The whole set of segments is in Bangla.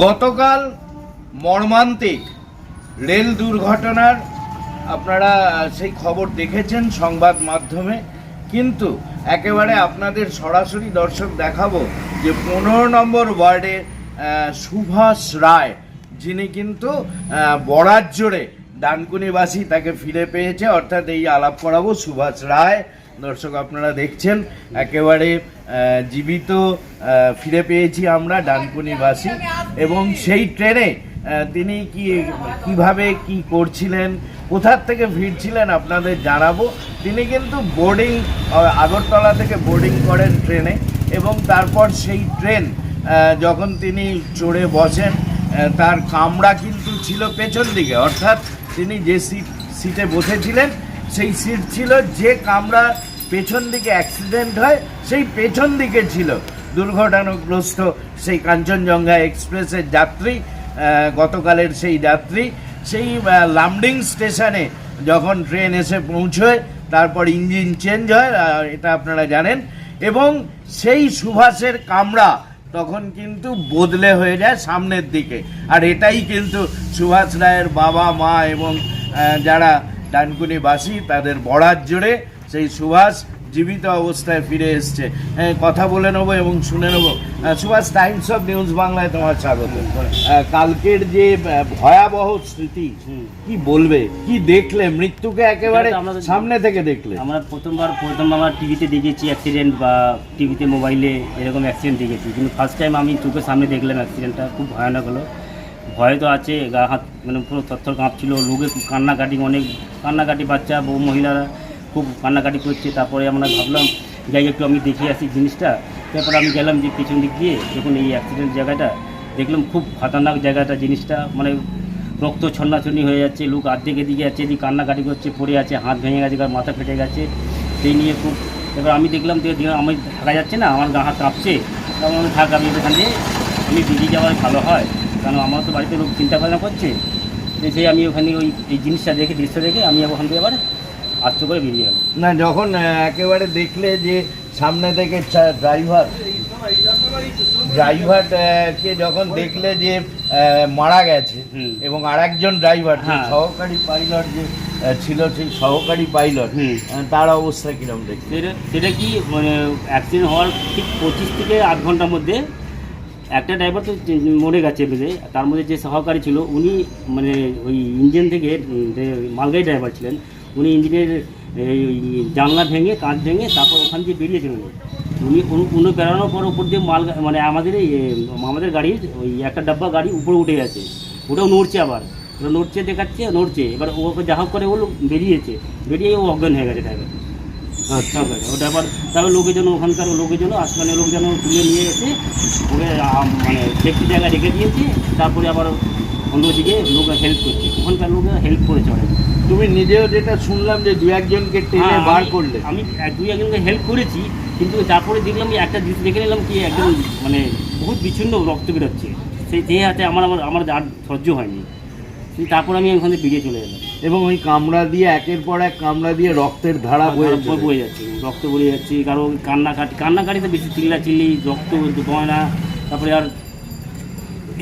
গতকাল মর্মান্তিক রেল দুর্ঘটনার আপনারা সেই খবর দেখেছেন সংবাদ মাধ্যমে, কিন্তু একেবারে আপনাদের সরাসরি দর্শক দেখাবো যে পনেরো নম্বর ওয়ার্ডে সুভাষ রায়, যিনি কিন্তু বরাত জোরে ডানকুনিবাসী তাকে ফিরে পেয়েছে, অর্থাৎ এই আলাপ করাবো সুভাষ রায় দর্শক, আপনারা দেখছেন, একেবারে জীবিত ফিরে পেয়েছি আমরা ডানকুনিবাসী। এবং সেই ট্রেনে তিনি কি, কীভাবে কি করছিলেন, কোথার থেকে ফিরছিলেন আপনাদের জানাব। তিনি কিন্তু বোর্ডিং আগরতলা থেকে বোর্ডিং করেন ট্রেনে এবং তারপর সেই ট্রেন যখন তিনি চড়ে বসেন তার কামরা কিন্তু ছিল পেছন দিকে। অর্থাৎ তিনি যে সিট, সিটে বসেছিলেন, সেই সিট ছিল যে কামরা পেছন দিকে অ্যাক্সিডেন্ট হয়, সেই পেছন দিকে ছিল। দুর্ঘটনাগ্রস্ত সেই কাঞ্চনজঙ্ঘা এক্সপ্রেসের যাত্রী গতকালের সেই যাত্রী, সেই লামডিং স্টেশনে যখন ট্রেন এসে পৌঁছয়, তারপর ইঞ্জিন চেঞ্জ হয় এটা আপনারা জানেন, এবং সেই সুভাষের কামরা তখন কিন্তু বদলে হয়ে যায় সামনের দিকে। আর এটাই কিন্তু সুভাষ রায়ের বাবা, মা এবং যারা ডানকুনিবাসী, তাদের বরাত জোরে সেই সুভাষ জীবিত অবস্থায় ফিরে এসছে। হ্যাঁ, কথা বলে নেব এবং শুনে নেব। সুভাষ টাইমস অফ নিউজ বাংলায় তোমার স্বাগত। কালকের যে ভয়াবহ স্মৃতি। কি বলবে? কি দেখলে? মৃত্যুকে একেবারে সামনে থেকে দেখলে। আমরা প্রথমবার প্রথম আমার টিভিতে দেখেছি অ্যাক্সিডেন্ট বা টিভিতে মোবাইলে এরকম অ্যাক্সিডেন্ট দেখেছি। কিন্তু ফার্স্ট টাইম আমি চোখের সামনে দেখলাম অ্যাক্সিডেন্টটা খুব ভয়ানক হলো। ভয় তো আছে গা হাত মানে পুরো থরথর কাঁপছিল লোকে কান্নাকাটি অনেক কান্নাকাটি বাচ্চা বউ মহিলারা খুব কান্নাকাটি করছে, তারপরে আমরা ভাবলাম, যাই একটু আমি দেখে আসি জিনিসটা। তারপরে আমি গেলাম যে পিছন দিক দিয়ে যখন এই অ্যাক্সিডেন্ট জায়গাটা, দেখলাম খুব খতরনাক জায়গাটা জিনিসটা মানে রক্ত ছন্নাছন্নি হয়ে যাচ্ছে, লোক আর্ধেক এদিকে যাচ্ছে এদিকে কান্নাকাটি করছে, পড়ে আছে, হাত ভেঙে গেছে কার মাথা ফেটে গেছে, সেই নিয়ে খুব, এবার আমি দেখলাম যে আমি থাকা যাচ্ছে না, আমার গা, হাত কাঁপছে তখন আমি থাক, আমি এখানে, আমি বেরিয়ে যাওয়ার ভালো হয়, কারণ আমার তো বাড়িতে লোক চিন্তা ভাবনা করছে সেই আমি ওখানে ওই, এই জিনিসটা দেখে, দৃশ্য দেখে আমি ওখান থেকে আবার আস্তে করে বেরিয়ে গেলাম না যখন একেবারে দেখলে যে সামনে থেকে ড্রাইভার ড্রাইভার কে যখন দেখলে যে মারা গেছে। এবং আরেকজন ড্রাইভার হ্যাঁ। সহকারী পাইলট যে ছিল সেই সহকারী পাইলট। তার অবস্থা কীরকম দেখলে সেটা কি মানে অ্যাক্সিডেন্ট হওয়ার ঠিক পঁচিশ থেকে আধ ঘণ্টার মধ্যে একটা ড্রাইভার তো মরে গেছে বেঁধে তার মধ্যে যে সহকারী ছিল উনি মানে ওই ইঞ্জিন থেকে মালগাড়ি ড্রাইভার ছিলেন উনি ইঞ্জিনের জানলা ভেঙে কাঁচ ভেঙে তারপর ওখান দিয়ে বেরিয়েছেন উনি। উনি উনি- বেরোনোর পর উপর দিয়ে মাল মানে আমাদের এই আমাদের গাড়ির ওই একটা ডাব্বা গাড়ি উপরে উঠে গেছে। ওটাও নড়ছে আবার। ওটা নড়ছে দেখাচ্ছে নড়ছে। এবার ওকে যা হোক করে ও বেরিয়েছে। বেরিয়ে ও অজ্ঞান হয়ে গেছে ড্রাইভার আচ্ছা। ওটা আবার তারপর লোকেজন ওখানকার লোকেজন আসমানের লোকজন তুলে নিয়ে এসে ওকে মানে সেফটি জায়গায় রেখে দিয়েছে। তারপরে আবার অন্যদিকে লোক হেল্প করছে। ওখানকার লোক হেল্প করেছে অনেক তুমি নিজেও যেটা শুনলাম যে দু একজনকে টেনে হ্যাঁ, বার করলে। আমি এক দুই একজনকে হেল্প করেছি কিন্তু তারপরে দেখলাম যে একটা জিনিস দেখে নিলাম কি একদম মানে বহুত বিচ্ছিন্ন রক্ত বেরোচ্ছে। সেই দেহে হাতে আমার আমার আমার আর সহ্য হয়নি। কিন্তু তারপর আমি ওখানে বেরিয়ে চলে এলাম। এবং ওই কামড়া দিয়ে একের পর এক কামড়া দিয়ে রক্তের ধারা বয়ে রক্ত বয়ে যাচ্ছে রক্ত বয়ে যাচ্ছে কারও কান্নাকাটি কান্নাকাটিতে বেশি চিল্লা চিল্লি রক্ত গয়না তারপরে আর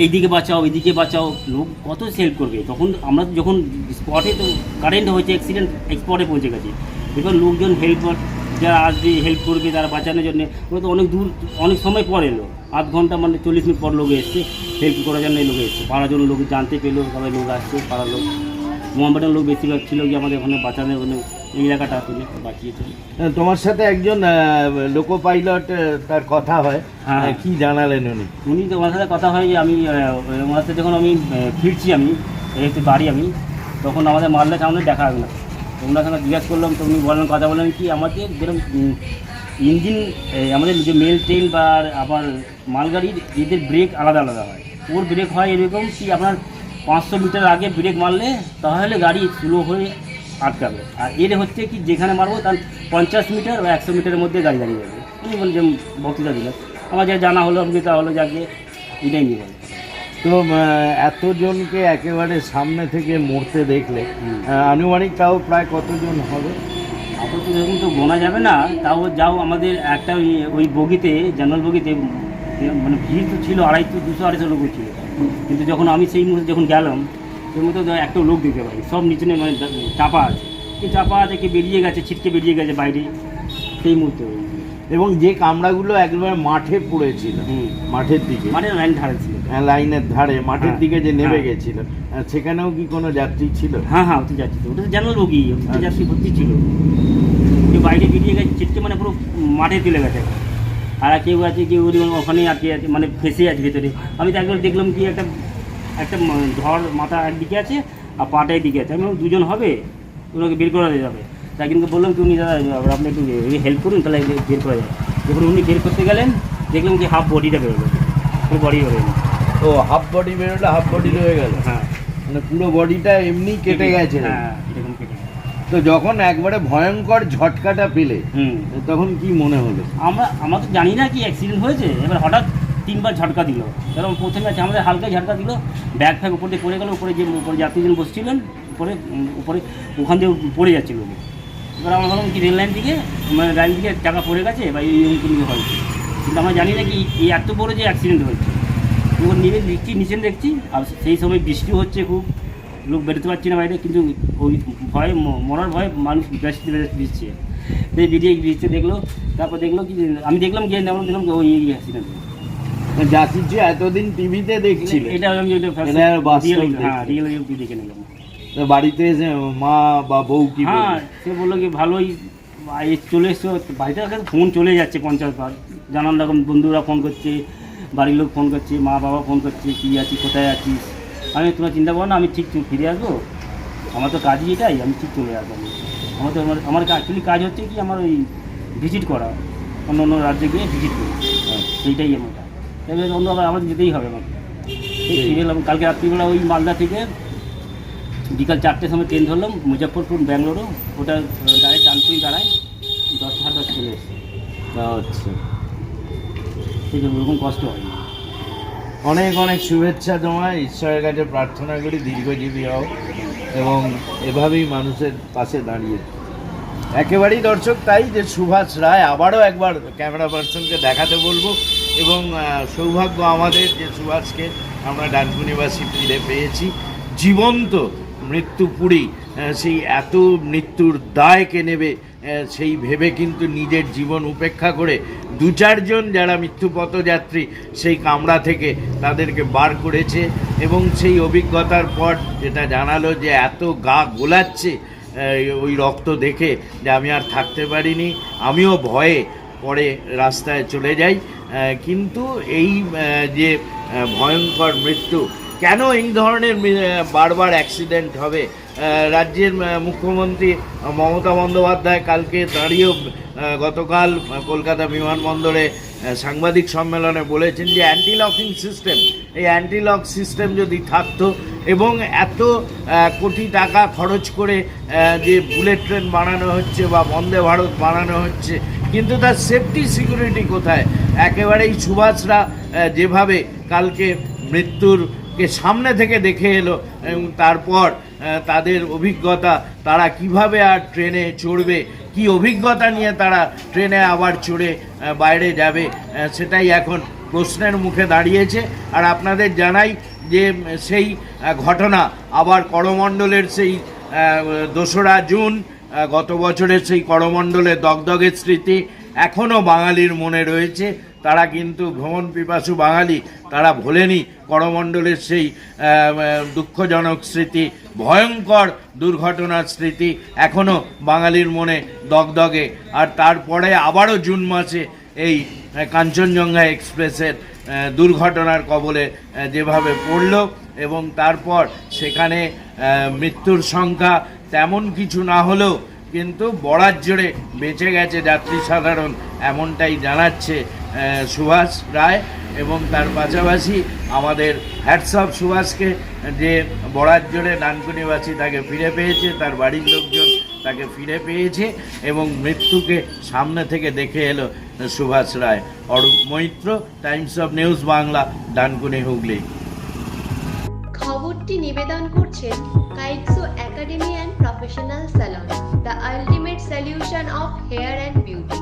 এইদিকে বাঁচাও এইদিকে বাঁচাও, লোক কত হেল্প করবে? তখন আমরা যখন স্পটে তো কারেন্ট হয়েছে অ্যাক্সিডেন্ট স্পটে পৌঁছে গেছে। এবার লোকজন হেল্প যারা আসবে হেল্প করবে, তারা বাঁচানোর জন্য, ওরা তো অনেক দূর, অনেক সময় পর এলো। আধ ঘণ্টা মানে চল্লিশ মিনিট পর লোক এসছে হেল্প করার জন্য লোক এসছে। পাড়ার জন্য লোক জানতে পেল সবাই লোক আসছে, পাড়ার লোক। মোহাম্মদের লোক বেশিরভাগ ছিল যে আমাদের ওখানে বাঁচানোর ওখানে এই এলাকাটা তুলে বাঁচিয়েছে তোমার সাথে একজন লোকো পাইলট তার কথা হয়। হ্যাঁ। কি জানালেন উনি? উনি তো ওনার সাথে কথা হয় যে আমি ওনার সাথে যখন আমি ফিরছি আমি একটু বাড়ি আমি তখন আমাদের মারলে সামনে দেখা হবে না। তো ওনার সঙ্গে জিজ্ঞাসা করলাম তো উনি বললেন কথা বললেন কি আমাদের যেরকম ইঞ্জিন আমাদের যে মেল ট্রেন বা আবার মালগাড়ির এদের ব্রেক আলাদা আলাদা হয়। ওর ব্রেক হয় এরকম কি আপনার পাঁচশো মিটার আগে ব্রেক মারলে তাহলে গাড়ি স্লো হয়ে আটকাবে। আর এর হচ্ছে কি যেখানে মারবো তার পঞ্চাশ মিটার বা একশো মিটারের মধ্যে গাড়ি দাঁড়িয়ে যাবে। উনি যে বক্তৃতা দিলেন। আমার যা জানা হলো অভিজ্ঞতা হলো যাকে এটাই নিয়ে বলে তো এতজনকে একেবারে সামনে থেকে মরতে দেখলে আনুমানিক তাও প্রায় কতজন হবে? আপাতত এরকম তো গোনা যাবে না। তাও যাও আমাদের একটা ওই- ওই বগিতে জেনারেল বগিতে মানে ভিড় তো ছিল আড়াইশো দুশো আড়াইশো লোক ছিল। কিন্তু যখন আমি সেই মুহূর্তে যখন গেলাম সেই মধ্যে একটা লোক দিতে পারি সব নিচে মানে চাপা আছে। কি চাপা আছে কি বেরিয়ে গেছে ছিটকে বেরিয়ে গেছে বাইরে। সেই মুহূর্তে এবং যে কামড়াগুলো একবার মাঠে পড়েছিল মাঠের দিকে। মানে লাইন ধারে ছিল। হ্যাঁ, লাইনের ধারে মাঠের হ্যাঁ, দিকে যে নেমে হ্যাঁ। গেছিল সেখানেও কি কোনো যাত্রী ছিল? হ্যাঁ হ্যাঁ ওতে যাচ্ছি তো ওটা তো জানাল রোগী ওটা। যাত্রী ভর্তি ছিল। কেউ বাইরে বেরিয়ে গেছে ছিটকে মানে পুরো মাঠে তুলে গেছে আর কেউ আছে কেউ ওখানে আটকে আছে মানে ফেসে আছে ভেতরে। আমি তো একবার দেখলাম কি একটা একটা ধর মাথা একদিকে আছে আর পাটা দিকে আছে। আমি দুজন হবে? ওনাকে বের করা যাবে। তাই কিন্তু বললাম কি উনি দাদা আপনি একটু হেল্প করুন তাহলে বের করা যাবে যখন উনি বের করতে গেলেন দেখলাম কি হাফ বডিটা বেরোলো পুরো বডি বেরোলো ও হাফ বডি বেরোলে হাফ বডি রয়ে গেল। হ্যাঁ। মানে পুরো বডিটা এমনি কেটে গেছে। হ্যাঁ এরকম কেটে গেছে। তো যখন একবারে ভয়ঙ্কর ঝটকাটা পেলে হুম। তখন কি মনে হলো? আমরা আমরা তো জানি না কি অ্যাক্সিডেন্ট হয়েছে। এবার হঠাৎ তিনবার ঝটকা দিল। কারণ প্রথমে আছে, আমাদের হালকা ঝটকা দিল ব্যাগ ফ্যাগ উপর দিয়ে পড়ে গেল, উপরে যে উপরে যাত্রীজন বসছিলেন, উপরে উপরে, ওখান দিয়ে পড়ে যাচ্ছিল। এবার আমরা ভাবলাম কি রেল লাইন দিকে মানে লাইন দিকে টাকা পড়ে গেছে, বা এই হয়েছে কিন্তু আমরা জানি না কি, এই এত বড় যে অ্যাক্সিডেন্ট হয়েছে। এবার নেমে দেখছি নিচে দেখছি, আর সেই সময় বৃষ্টি হচ্ছে খুব। লোক বেরোতে পারছি না বাইরে, কিন্তু ওই ভয়ে মরার ভয়ে মানুষ বৃষ্টি দিচ্ছে বেরিয়ে বৃষ্টি দেখল, তারপর দেখল কি, আমি দেখলাম গিয়ে দেখলাম ওই অ্যাক্সিডেন্ট যা কিছু এতদিন টিভিতে দেখছিল এটা আমি দেখলে। হ্যাঁ রিয়েল দেখে নিলাম। তো বাড়িতে এসে মা বা বউ কি হ্যাঁ সে বলল কি ভালোই চলে এসছো। বাড়িতে কাছে ফোন চলে যাচ্ছে পঞ্চাশ বার। জানান রকম বন্ধুরা ফোন করছে বাড়ির লোক ফোন করছে মা বাবা ফোন করছে কী আছি কোথায় আছিস? আমি তোমার চিন্তা করো না আমি ঠিক ফিরে আসব? আমার তো কাজই এটাই আমি ঠিক চলে আসব। আমার তো আমার আমার অ্যাকচুয়ালি কাজ হচ্ছে কি আমার ওই ভিজিট করা। অন্য অন্য রাজ্যে গিয়ে ভিজিট করি। হ্যাঁ। সেইটাই আমার কাজ এবার অন্য আবার আমাদের যেতেই হবে আমাকে। কালকে রাত্রিবেলা ওই মালদা থেকে বিকাল চারটের সময় ট্রেন ধরলাম মুজফ্ফরপুর ব্যাঙ্গালোরও ওটা ডাইরেক্ট ডানপুরি দাঁড়ায় দশ সাড়ে দশ চলে এসছে। আচ্ছা। ঠিক আছে ওরকম কষ্ট হয় অনেক অনেক শুভেচ্ছা তোমায়। ঈশ্বরের কাছে প্রার্থনা করি দীর্ঘজীবী হও এবং এভাবেই মানুষের পাশে দাঁড়িয়ে একেবারেই দর্শক তাই যে সুভাষ রায় আবারও একবার ক্যামেরা পার্সনকে দেখাতে বলব এবং সৌভাগ্য আমাদের যে সুভাষকে আমরা ডানকুনিবাসী ফিরে পেয়েছি। জীবন্ত মৃত্যু পুরী সেই এত মৃত্যুর দায়কে নেবে সেই ভেবে কিন্তু নিজের জীবন উপেক্ষা করে দু চারজন যারা মৃত্যু পথযাত্রী সেই কামরা থেকে তাদেরকে বার করেছে এবং সেই অভিজ্ঞতার পর যেটা জানালো যে এত গা গোলাচ্ছে ওই রক্ত দেখে যে আমি আর থাকতে পারিনি, আমিও ভয়ে পরে রাস্তায় চলে যাই। কিন্তু এই যে ভয়ঙ্কর মৃত্যু, কেন এই ধরনের বারবার অ্যাক্সিডেন্ট হবে? রাজ্যের মুখ্যমন্ত্রী মমতা বন্দ্যোপাধ্যায় কালকে দাঁড়িয়েও গতকাল কলকাতা বিমানবন্দরে সাংবাদিক সম্মেলনে বলেছেন যে অ্যান্টি লকিং সিস্টেম এই অ্যান্টি লক সিস্টেম যদি থাকতো এবং এত কোটি টাকা খরচ করে যে বুলেট ট্রেন বানানো হচ্ছে বা বন্দে ভারত বানানো হচ্ছে কিন্তু তার সেফটি সিকিউরিটি কোথায়? একেবারেই সুভাষরা যেভাবে কালকে মৃত্যুরকে সামনে থেকে দেখে এলো এবং তারপর তাদের অভিজ্ঞতা, তারা কীভাবে আর ট্রেনে চড়বে, কি অভিজ্ঞতা নিয়ে তারা ট্রেনে আবার চড়ে বাইরে যাবে সেটাই এখন প্রশ্নের মুখে দাঁড়িয়েছে। আর আপনাদের জানাই যে সেই ঘটনা আবার করমণ্ডলের সেই দোসরা জুন গত বছরের সেই করমণ্ডলের দগদগের স্মৃতি এখনও বাঙালির মনে রয়েছে। তারা কিন্তু ভ্রমণ পিপাসু বাঙালি, তারা ভোলেনি করমণ্ডলের সেই দুঃখজনক স্মৃতি, ভয়ঙ্কর দুর্ঘটনার স্মৃতি এখনও বাঙালির মনে দগদগে। আর তারপরে আবারও জুন মাসে এই কাঞ্চনজঙ্ঘা এক্সপ্রেসের দুর্ঘটনার কবলে যেভাবে পড়ল এবং তারপর সেখানে মৃত্যুর সংখ্যা তেমন কিছু না হলেও কিন্তু বড়ার জোরে বেঁচে গেছে যাত্রী সাধারণ, এমনটাই জানাচ্ছে সুভাষ রায় এবং তার পাশাপাশি আমাদের হ্যাটসঅপ সুভাষকে যে বড়ার জোরে নানকুনিবাসী তাকে ফিরে পেয়েছে, তার বাড়ির লোকজন তাকে ফিরে পেয়েছে এবং মৃত্যুকে সামনে থেকে দেখে এলো Subhash Roy. Arup Maitra, Times of News Bangla, Dankuni Hooghly. খবরটি নিবেদন করছেন Kaitso academy and professional salon the ultimate solution of hair and beauty.